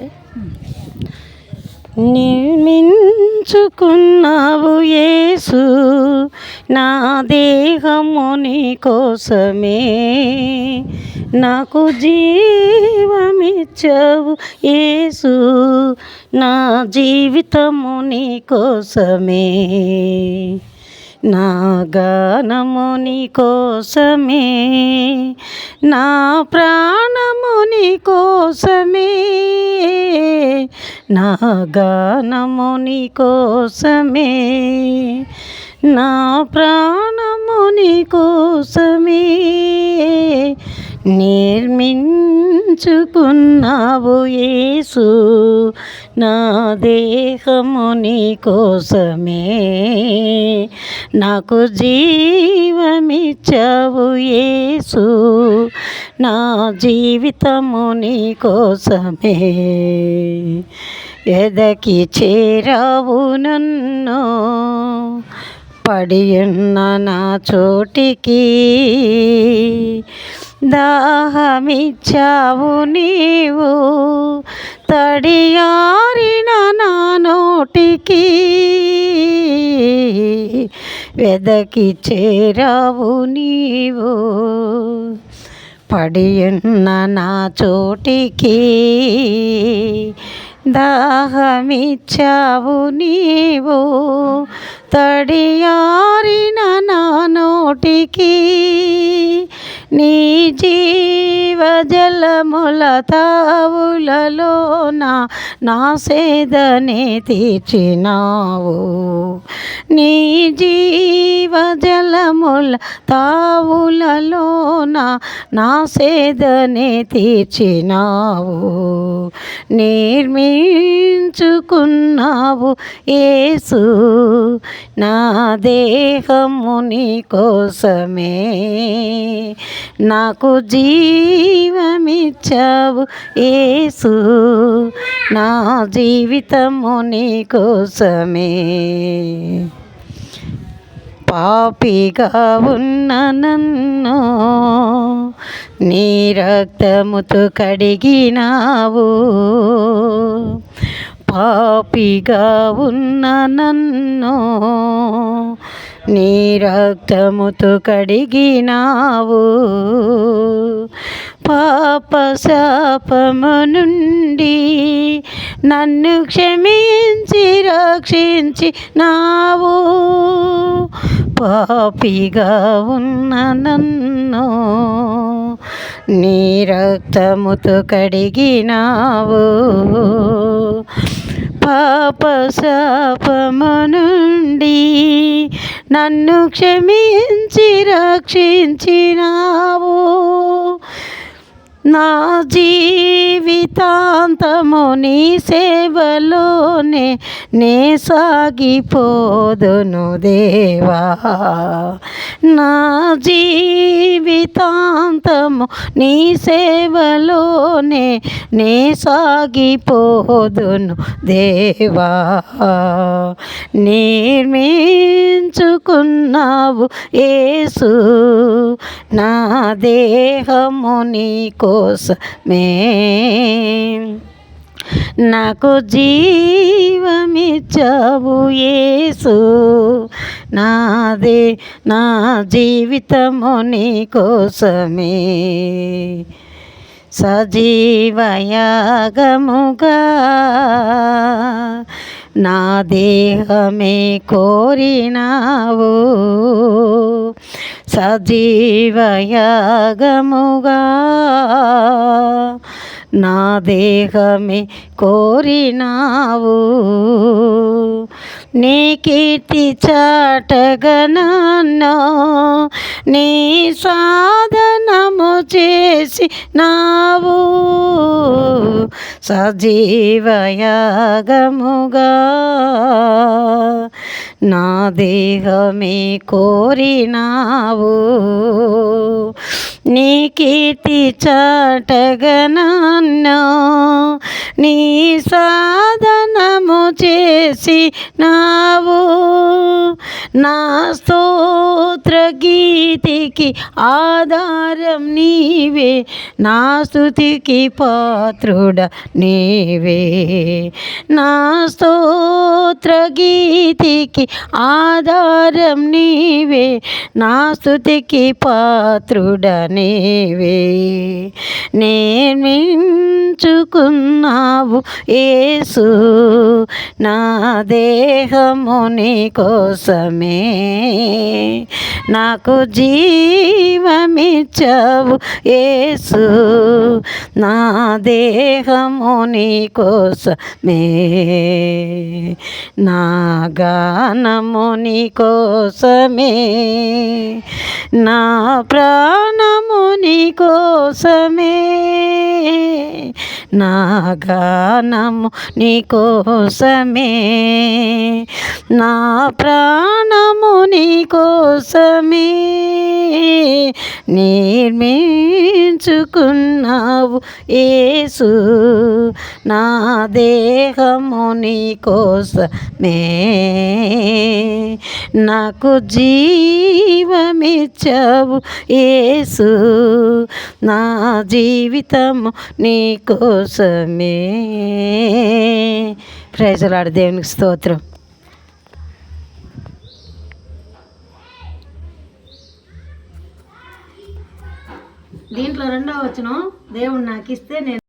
అయితే నిర్మించుకున్నావు యేసు నా దేహము నీ కోసమే. నాకు జీవమిచ్చావు యేసు నా జీవితము నీ కోసమే. నా గానము కోసమే నా ప్రాణముని కోసమే నా గానము కోసమే నా ప్రాణముని కోసమే నిర్మించుకున్నావు యేసు. నా దేహము నీ కోసమే నాకు జీవమిచ్చావు యేసు. నా జీవితము నీ కోసమే ఎదకి చేరావు నన్ను. పడి ఉన్న నా చోటికి దాహమిచ్చావు నీవు. తడియారిన నా నోటికి వెదకి చేరావు నీవు. పడియున్న నా చోటికి దాహమిచ్చావు నీవు. తడియారిన నా నోటికి నీ జీవ జలముల తావులలోన నా సేదనే తీర్చినావు. నీ జీ తావుల తావులలోన నా సేదనే తీర్చినావు. నిర్మించుకున్నావు ఏసు నా దేహము నీ కోసమే. నాకు జీవమిచ్చావు ఏసు నా జీవితము నీ కోసమే. పాపిగా ఉన్న నన్ను నీ రక్తముతో కడిగినావు. పాపిగా ఉన్న నన్ను నీ రక్తముతో కడిగినావు. పాప శాపము నుండి నన్ను క్షమించి రక్షించి నావు పాపిగా ఉన్న నన్ను నీ రక్తముతో కడిగినావు. పాప శాపము నుండి నన్ను క్షమించి రక్షించినావు. నా జీవితాంతము నీ సేవలోనే నే సాగిపోదును దేవా. నా జీవితాంతము నీ సేవలోనే నే సాగిపోదును దేవా. నిర్మించుకున్నావు యేసు నా దేహము నీకు కోసమే. నాకు జీవమిచ్చావు యేసు. నాదే నా జీవితము నీ కోసమే. సజీవయాగముగా నా దేహమే కోరినావు. సజీవయాగముగా నా దేహమే కోరినావు. నీ కీర్తి చాటగనన్నో నీ సాధనము చేసి నావు. సజీవయాగముగా. నా దేహమే కోరినావు. నీ కీర్తి చాటగనన్నో నీ సాధనము చేసి నావు. నా స్తోత్ర గీతికి ఆధారం నీవే నా స్థుతికి పాత్రుడ నీవే. నా స్తోత్ర గీతికి ఆధారం నీవే నా స్థుతికి పాత్రుడ నీవే. నేర్మించుకున్నావు ఏసు నా దేహము నీ కోసమే నాకు జీవమిచ్చవు యేసు. నా దేహము నీ కోసమే నా గానము నీ కోసమే నా ప్రాణము నీ కోసమే నా గానము నీకోసమే. నా ప్రాణము నీ కోసమే నిర్మించుకున్నావు యేసు. నా దేహము నీ కోసమే. నాకు జీవమిచ్చావు యేసు. నా జీవితము నీ కోసమే. ప్రైజలాడు దేవునికి స్తోత్రం. దీంట్లో రెండో వచ్చిన దేవుడు నాకు ఇస్తే నేను